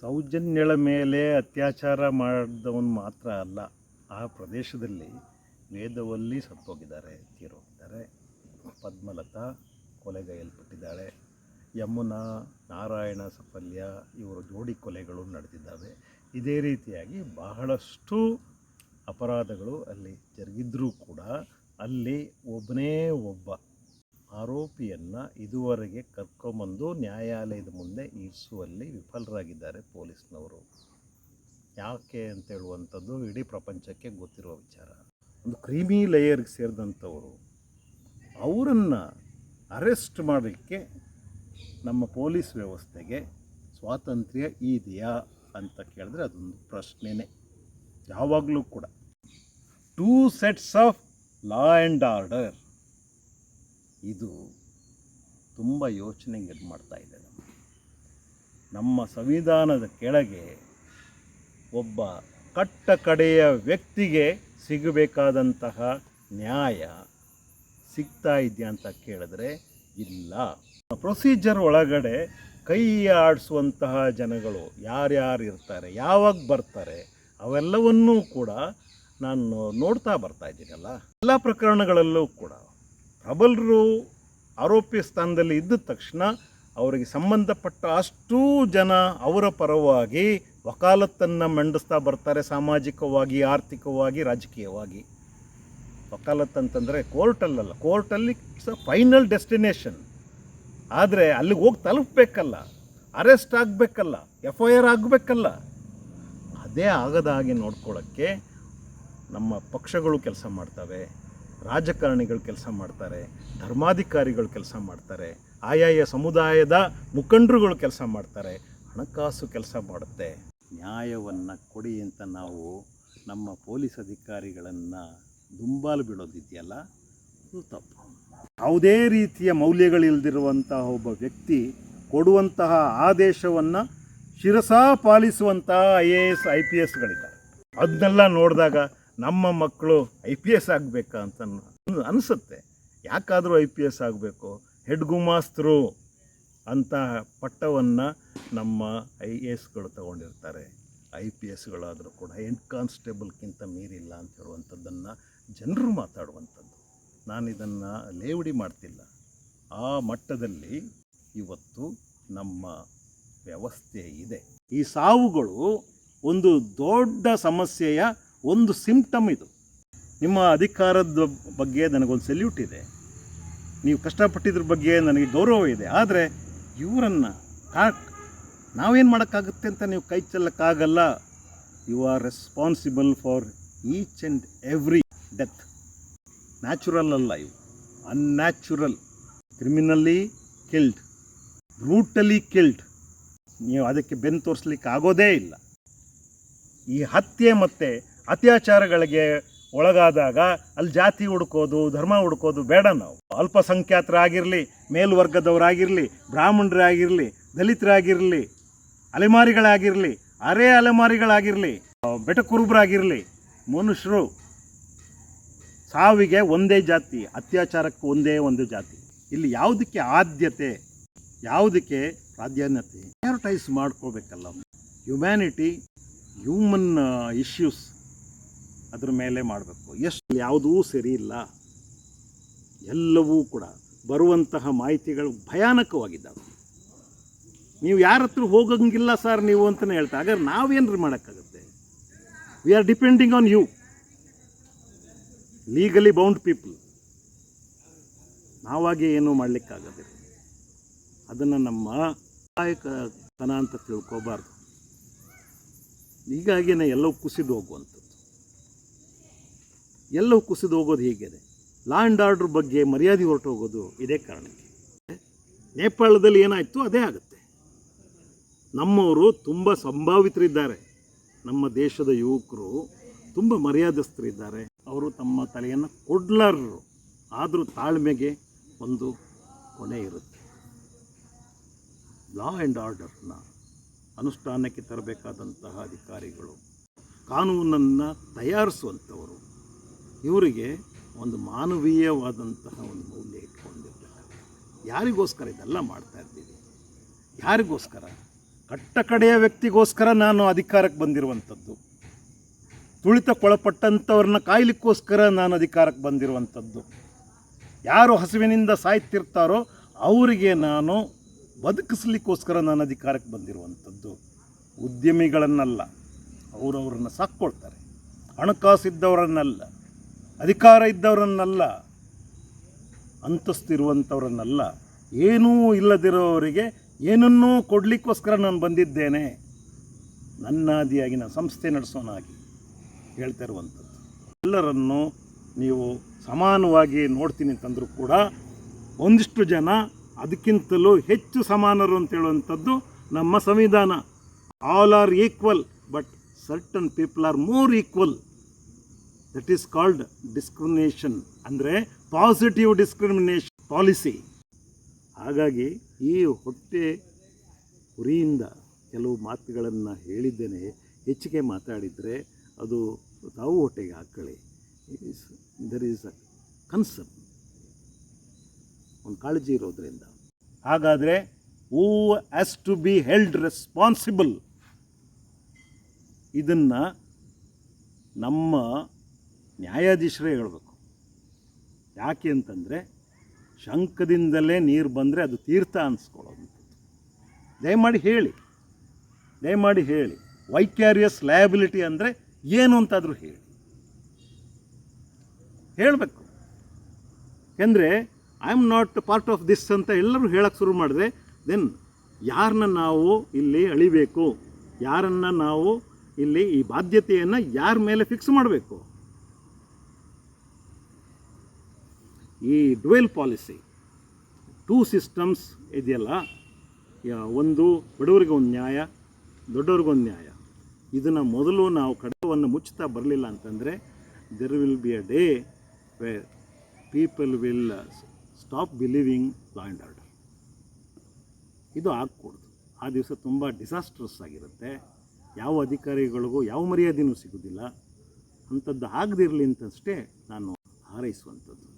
ಸೌಜನ್ಯಳ ಮೇಲೆ ಅತ್ಯಾಚಾರ ಮಾಡಿದವನು ಮಾತ್ರ ಅಲ್ಲ, ಆ ಪ್ರದೇಶದಲ್ಲಿ ವೇದವಲ್ಲಿ ಸತ್ತೋಗಿದ್ದಾರೆ, ತೀರೋಗಿದ್ದಾರೆ. ಪದ್ಮಲತಾ ಕೊಲೆಗೈಯಲ್ಪಟ್ಟಿದ್ದಾಳೆ. ಯಮುನಾ, ನಾರಾಯಣ ಸಫಲ್ಯ ಇವರು ಜೋಡಿ ಕೊಲೆಗಳು ನಡೆದಿದ್ದಾವೆ. ಇದೇ ರೀತಿಯಾಗಿ ಬಹಳಷ್ಟು ಅಪರಾಧಗಳು ಅಲ್ಲಿ ಜರುಗಿದ್ರೂ ಕೂಡ ಅಲ್ಲಿ ಒಬ್ಬನೇ ಒಬ್ಬ ಆರೋಪಿಯನ್ನು ಇದುವರೆಗೆ ಕರ್ಕೊಂಬಂದು ನ್ಯಾಯಾಲಯದ ಮುಂದೆ ಇರಿಸುವಲ್ಲಿ ವಿಫಲರಾಗಿದ್ದಾರೆ ಪೊಲೀಸ್ನವರು. ಯಾಕೆ ಅಂತ ಹೇಳುವಂಥದ್ದು ಇಡೀ ಪ್ರಪಂಚಕ್ಕೆ ಗೊತ್ತಿರುವ ವಿಚಾರ. ಒಂದು ಕ್ರೀಮಿ ಲೇಯರ್ಗೆ ಸೇರಿದಂಥವರು ಅವರನ್ನು ಅರೆಸ್ಟ್ ಮಾಡಲಿಕ್ಕೆ ನಮ್ಮ ಪೊಲೀಸ್ ವ್ಯವಸ್ಥೆಗೆ ಸ್ವಾತಂತ್ರ್ಯ ಇದೆಯಾ ಅಂತ ಕೇಳಿದ್ರೆ ಅದೊಂದು ಪ್ರಶ್ನೆನೇ. ಯಾವಾಗಲೂ ಕೂಡ. Two sets of law and order. ಇದು ತುಂಬ ಯೋಚನೆಗೆ ಇದು ಇದೆ ನಮ್ಮ ನಮ್ಮ ಸಂವಿಧಾನದ ಕೆಳಗೆ ಒಬ್ಬ ಕಟ್ಟ ಕಡೆಯ ವ್ಯಕ್ತಿಗೆ ಸಿಗಬೇಕಾದಂತಹ ನ್ಯಾಯ ಸಿಗ್ತಾ ಇದೆಯಾ ಅಂತ ಕೇಳಿದ್ರೆ ಇಲ್ಲ. ಪ್ರೊಸೀಜರ್ ಒಳಗಡೆ ಕೈ ಆಡಿಸುವಂತಹ ಜನಗಳು ಯಾರ್ಯಾರು ಇರ್ತಾರೆ, ಯಾವಾಗ ಬರ್ತಾರೆ, ಅವೆಲ್ಲವನ್ನೂ ಕೂಡ ನಾನು ನೋಡ್ತಾ ಬರ್ತಾ ಇದ್ದೀನಲ್ಲ. ಎಲ್ಲ ಪ್ರಕರಣಗಳಲ್ಲೂ ಕೂಡ ಪ್ರಬಲರು ಆರೋಪಿ ಸ್ಥಾನದಲ್ಲಿ ಇದ್ದ ತಕ್ಷಣ ಅವರಿಗೆ ಸಂಬಂಧಪಟ್ಟ ಅಷ್ಟೂ ಜನ ಅವರ ಪರವಾಗಿ ವಕಾಲತ್ತನ್ನು ಮಂಡಿಸ್ತಾ ಬರ್ತಾರೆ ಸಾಮಾಜಿಕವಾಗಿ, ಆರ್ಥಿಕವಾಗಿ, ರಾಜಕೀಯವಾಗಿ. ವಕಾಲತ್ ಅಂತಂದರೆ ಕೋರ್ಟಲ್ಲಲ್ಲ ಕೋರ್ಟಲ್ಲಿ ಇಟ್ಸ್ ಅ ಫೈನಲ್ ಡೆಸ್ಟಿನೇಷನ್ ಆದರೆ ಅಲ್ಲಿಗೆ ಹೋಗಿ ತಲುಪಬೇಕಲ್ಲ ಅರೆಸ್ಟ್ ಆಗಬೇಕಲ್ಲ ಎಫ್ ಐ ಆರ್ ಆಗಬೇಕಲ್ಲ. ಅದೇ ಆಗದ ಹಾಗೆ ನೋಡ್ಕೊಳ್ಳೋಕ್ಕೆ ನಮ್ಮ ಪಕ್ಷಗಳು ಕೆಲಸ ಮಾಡ್ತವೆ. ರಾಜಕಾರಣಿಗಳು ಕೆಲಸ ಮಾಡ್ತಾರೆ ಧರ್ಮಾಧಿಕಾರಿಗಳು ಕೆಲಸ ಮಾಡ್ತಾರೆ ಆಯಾಯ ಸಮುದಾಯದ ಮುಖಂಡರುಗಳು ಕೆಲಸ ಮಾಡ್ತಾರೆ ಹಣಕಾಸು ಕೆಲಸ ಮಾಡುತ್ತೆ. ನ್ಯಾಯವನ್ನು ಕೊಡಿ ಅಂತ ನಾವು ನಮ್ಮ ಪೊಲೀಸ್ ಅಧಿಕಾರಿಗಳನ್ನು ದುಂಬಾಲು ಬಿಡೋದಿದೆಯಲ್ಲ ಅದು ತಪ್ಪು. ಯಾವುದೇ ರೀತಿಯ ಮೌಲ್ಯಗಳಿಲ್ಲದಿರುವಂತಹ ಒಬ್ಬ ವ್ಯಕ್ತಿ ಕೊಡುವಂತಹ ಆದೇಶವನ್ನು ಶಿರಸಾ ಪಾಲಿಸುವಂತಹ I A S I P ಎಸ್ಗಳಿದ್ದಾರೆ ಅದನ್ನೆಲ್ಲ ನೋಡಿದಾಗ ನಮ್ಮ ಮಕ್ಕಳು ಐ ಪಿ ಎಸ್ ಆಗಬೇಕಾ ಅಂತ ಅನ್- ಅನಿಸುತ್ತೆ. ಯಾಕಾದರೂ ಐ ಪಿ ಎಸ್ ಆಗಬೇಕು. ಹೆಡ್ ಗುಮಾಸ್ತರು ಅಂತ ಪಟ್ಟವನ್ನು ನಮ್ಮ ಐ ಎ ಎಸ್ಗಳು ತಗೊಂಡಿರ್ತಾರೆ. ಐ ಪಿ ಎಸ್ಗಳಾದರೂ ಕೂಡ ಹೆಡ್ ಕಾನ್ಸ್ಟೇಬಲ್ಗಿಂತ ಮೀರಿಲ್ಲ ಅಂತ ಹೇಳುವಂಥದ್ದನ್ನು ಜನರು ಮಾತಾಡುವಂಥದ್ದು. ನಾನು ಇದನ್ನು ಲೇವಡಿ ಮಾಡ್ತಿಲ್ಲ. ಆ ಮಟ್ಟದಲ್ಲಿ ಇವತ್ತು ನಮ್ಮ ವ್ಯವಸ್ಥೆ ಇದೆ. ಈ ಸಾವುಗಳು ಒಂದು ದೊಡ್ಡ ಸಮಸ್ಯೆಯ ಒಂದು ಸಿಂಪ್ಟಮ್ ಇದು. ನಿಮ್ಮ ಅಧಿಕಾರದ ಬಗ್ಗೆ ನನಗೊಂದು ಸೆಲ್ಯೂಟ್ ಇದೆ. ನೀವು ಕಷ್ಟಪಟ್ಟಿದ್ರ ಬಗ್ಗೆ ನನಗೆ ಗೌರವ ಇದೆ. ಆದರೆ ಇವರನ್ನು ಕಾ ನಾವೇನು ಮಾಡೋಕ್ಕಾಗುತ್ತೆ ಅಂತ ನೀವು ಕೈ ಚೆಲ್ಲಕ್ಕಾಗಲ್ಲ. You are responsible for each and every death natural ಅಲ್ಲ ಇವು. Unnatural criminally killed brutally killed ನೀವು ಅದಕ್ಕೆ ಬೆನ್ ತೋರಿಸ್ಲಿಕ್ಕೆ ಆಗೋದೇ ಇಲ್ಲ. ಈ ಹತ್ಯೆ ಮತ್ತು ಅತ್ಯಾಚಾರಗಳಿಗೆ ಒಳಗಾದಾಗ ಅಲ್ಲಿ ಜಾತಿ ಹುಡುಕೋದು, ಧರ್ಮ ಹುಡುಕೋದು ಬೇಡ ನಾವು. ಅಲ್ಪಸಂಖ್ಯಾತರಾಗಿರಲಿ, ಮೇಲ್ವರ್ಗದವರಾಗಿರಲಿ, ಬ್ರಾಹ್ಮಣರಾಗಿರಲಿ, ದಲಿತರಾಗಿರಲಿ, ಅಲೆಮಾರಿಗಳಾಗಿರಲಿ, ಅರೆ ಅಲೆಮಾರಿಗಳಾಗಿರಲಿ, ಬೆಟಕುರುಬರಾಗಿರಲಿ, ಮನುಷ್ಯರು ಸಾವಿಗೆ ಒಂದೇ ಜಾತಿ, ಅತ್ಯಾಚಾರಕ್ಕೆ ಒಂದೇ ಒಂದು ಜಾತಿ. ಇಲ್ಲಿ ಯಾವುದಕ್ಕೆ ಆದ್ಯತೆ, ಯಾವುದಕ್ಕೆ ಪ್ರಾಧಾನ್ಯತೆ? ಪ್ರಯಾರಿಟೈಸ್ ಮಾಡ್ಕೋಬೇಕಲ್ಲ. ಹ್ಯುಮ್ಯಾನಿಟಿ ಹ್ಯೂಮನ್ ಇಶ್ಯೂಸ್ ಅದ್ರ ಮೇಲೆ ಮಾಡಬೇಕು. ಎಷ್ಟು ಯಾವುದೂ ಸರಿ ಇಲ್ಲ. ಎಲ್ಲವೂ ಕೂಡ ಬರುವಂತಹ ಮಾಹಿತಿಗಳು ಭಯಾನಕವಾಗಿದ್ದಾವೆ. ನೀವು ಯಾರ ಹತ್ರ ಹೋಗಂಗಿಲ್ಲ ಸರ್ ನೀವು ಅಂತಲೇ ಹೇಳ್ತಾ, ಹಾಗಾದ್ರೆ ನಾವೇನ್ರಿ ಮಾಡೋಕ್ಕಾಗುತ್ತೆ? We are depending on you legally bound people ನಾವಾಗಿ ಏನೂ ಮಾಡಲಿಕ್ಕಾಗದೆ ಅದನ್ನು ನಮ್ಮ ಸಹಾಯಕತನ ಅಂತ ತಿಳ್ಕೋಬಾರ್ದು. ಹೀಗಾಗಿನೇ ಎಲ್ಲವೂ ಕುಸಿದು ಹೋಗುವಂಥದ್ದು. ಎಲ್ಲವೂ ಕುಸಿದು ಹೋಗೋದು ಹೀಗಿದೆ. ಲಾ ಆ್ಯಂಡ್ ಆರ್ಡ್ರ್ ಬಗ್ಗೆ ಮರ್ಯಾದೆ ಹೊರಟು ಹೋಗೋದು ಇದೇ ಕಾರಣಕ್ಕೆ. ನೇಪಾಳದಲ್ಲಿ ಏನಾಯಿತು ಅದೇ ಆಗುತ್ತೆ. ನಮ್ಮವರು ತುಂಬ ಸಂಭಾವಿತರಿದ್ದಾರೆ. ನಮ್ಮ ದೇಶದ ಯುವಕರು ತುಂಬ ಮರ್ಯಾದಸ್ಥರಿದ್ದಾರೆ. ಅವರು ತಮ್ಮ ತಲೆಯನ್ನು ಕೊಡ್ಲಾರರು. ಆದರೂ ತಾಳ್ಮೆಗೆ ಒಂದು ಕೊನೆ ಇರುತ್ತೆ. ಲಾ ಆ್ಯಂಡ್ ಆರ್ಡರ್ನ ಅನುಷ್ಠಾನಕ್ಕೆ ತರಬೇಕಾದಂತಹ ಅಧಿಕಾರಿಗಳು ಕಾನೂನನ್ನು ತಯಾರಿಸುವಂಥವರು ಇವರಿಗೆ ಒಂದು ಮಾನವೀಯವಾದಂತಹ ಒಂದು ಮೌಲ್ಯ ಇಟ್ಕೊಂಡಿರ್ತಾರೆ ಯಾರಿಗೋಸ್ಕರ ಇದೆಲ್ಲ ಮಾಡ್ತಾ ಇದ್ದೀವಿ ಯಾರಿಗೋಸ್ಕರ? ಕಟ್ಟ ಕಡೆಯ ವ್ಯಕ್ತಿಗೋಸ್ಕರ ನಾನು ಅಧಿಕಾರಕ್ಕೆ ಬಂದಿರುವಂಥದ್ದು. ತುಳಿತಕ್ಕೊಳಪಟ್ಟಂಥವ್ರನ್ನ ಕಾಯ್ಲಿಕ್ಕೋಸ್ಕರ ನಾನು ಅಧಿಕಾರಕ್ಕೆ ಬಂದಿರುವಂಥದ್ದು. ಯಾರು ಹಸುವಿನಿಂದ ಸಾಯ್ತಿರ್ತಾರೋ ಅವರಿಗೆ ನಾನು ಬದುಕಿಸ್ಲಿಕ್ಕೋಸ್ಕರ ನಾನು ಅಧಿಕಾರಕ್ಕೆ ಬಂದಿರುವಂಥದ್ದು. ಉದ್ಯಮಿಗಳನ್ನಲ್ಲ, ಅವರವ್ರನ್ನ ಸಾಕ್ಕೊಳ್ತಾರೆ. ಹಣಕಾಸಿದ್ದವರನ್ನಲ್ಲ. ಅಧಿಕಾರ ಇದ್ದವರನ್ನಲ್ಲ ಅಂತಸ್ತಿರುವಂಥವ್ರನ್ನಲ್ಲ ಏನೂ ಇಲ್ಲದಿರೋವರಿಗೆ ಏನನ್ನೂ ಕೊಡಲಿಕ್ಕೋಸ್ಕರ ನಾನು ಬಂದಿದ್ದೇನೆ. ನನ್ನಾದಿಯಾಗಿ ನಾನು ಸಂಸ್ಥೆ ನಡೆಸೋನಾಗಿ ಹೇಳ್ತಾ ಇರುವಂಥದ್ದು. ಎಲ್ಲರನ್ನು ನೀವು ಸಮಾನವಾಗಿ ನೋಡ್ತೀನಿ ಅಂತಂದರೂ ಕೂಡ ಒಂದಿಷ್ಟು ಜನ ಅದಕ್ಕಿಂತಲೂ ಹೆಚ್ಚು ಸಮಾನರು ಅಂತ ಹೇಳುವಂಥದ್ದು ನಮ್ಮ ಸಂವಿಧಾನ. All are equal but certain people are more equal that is called discrimination ಅಂದರೆ ಪಾಸಿಟಿವ್ ಡಿಸ್ಕ್ರಿಮಿನೇಷನ್ ಪಾಲಿಸಿ ಹಾಗಾಗಿ ಈ ಹೊಟ್ಟೆ ಉರಿಯಿಂದ ಕೆಲವು ಮಾತುಗಳನ್ನು ಹೇಳಿದ್ದೇನೆ. ಹೆಚ್ಚಿಗೆ ಮಾತಾಡಿದರೆ ಅದು ತಾವು ಹೊಟ್ಟೆಗೆ ಹಾಕೊಳ್ಳಿ ದರ್ ಈಸ್ ಅ ಕನ್ಸರ್ನ್ ಒಂದು ಕಾಳಜಿ ಇರೋದ್ರಿಂದ. ಹಾಗಾದರೆ who has to be held responsible ಇದನ್ನು ನಮ್ಮ ನ್ಯಾಯಾಧೀಶರೇ ಹೇಳಬೇಕು. ಯಾಕೆ ಅಂತಂದರೆ ಶಂಕದಿಂದಲೇ ನೀರು ಬಂದರೆ ಅದು ತೀರ್ಥ ಅನ್ನಿಸ್ಕೊಳ್ಳೋದು ದಯಮಾಡಿ ಹೇಳಿ. ದಯಮಾಡಿ ಹೇಳಿ. ವೈಕ್ಯಾರಿಯಸ್ ಲಯಬಿಲಿಟಿ ಅಂದರೆ ಏನು ಅಂತಾದರೂ ಹೇಳಿ. ಹೇಳಬೇಕು. ಏಕೆಂದರೆ I am not part of this ಅಂತ ಎಲ್ಲರೂ ಹೇಳಕ್ಕೆ ಶುರು ಮಾಡಿದ್ರೆ ದೆನ್ ಯಾರನ್ನ ನಾವು ಇಲ್ಲಿ ಅಳಿಬೇಕು? ಯಾರನ್ನು ನಾವು ಇಲ್ಲಿ ಈ ಬಾಧ್ಯತೆಯನ್ನು ಯಾರ ಮೇಲೆ ಫಿಕ್ಸ್ ಮಾಡಬೇಕು? ಈ ಡ್ವೆಲ್ ಪಾಲಿಸಿ ಟೂ ಸಿಸ್ಟಮ್ಸ್ ಇದೆಯಲ್ಲ? ಒಂದು ಬಡವರಿಗೆ ಒಂದು ನ್ಯಾಯ ದೊಡ್ಡವ್ರಿಗೊಂದು ನ್ಯಾಯ. ಇದನ್ನು ಮೊದಲು ನಾವು ಕಡತವನ್ನು ಮುಚ್ಚುತ್ತಾ ಬರಲಿಲ್ಲ ಅಂತಂದರೆ there will be a day where people will stop believing law and order ಇದು ಆಗಕೂಡ್ದು. ಆ ದಿವಸ ತುಂಬ ಡಿಸಾಸ್ಟ್ರಸ್ ಆಗಿರುತ್ತೆ. ಯಾವ ಅಧಿಕಾರಿಗಳಿಗೂ ಯಾವ ಮರ್ಯಾದೆನೂ ಸಿಗೋದಿಲ್ಲ. ಅಂಥದ್ದು ಆಗದಿರಲಿ ಅಂತಷ್ಟೇ ನಾನು ಹಾರೈಸುವಂಥದ್ದು.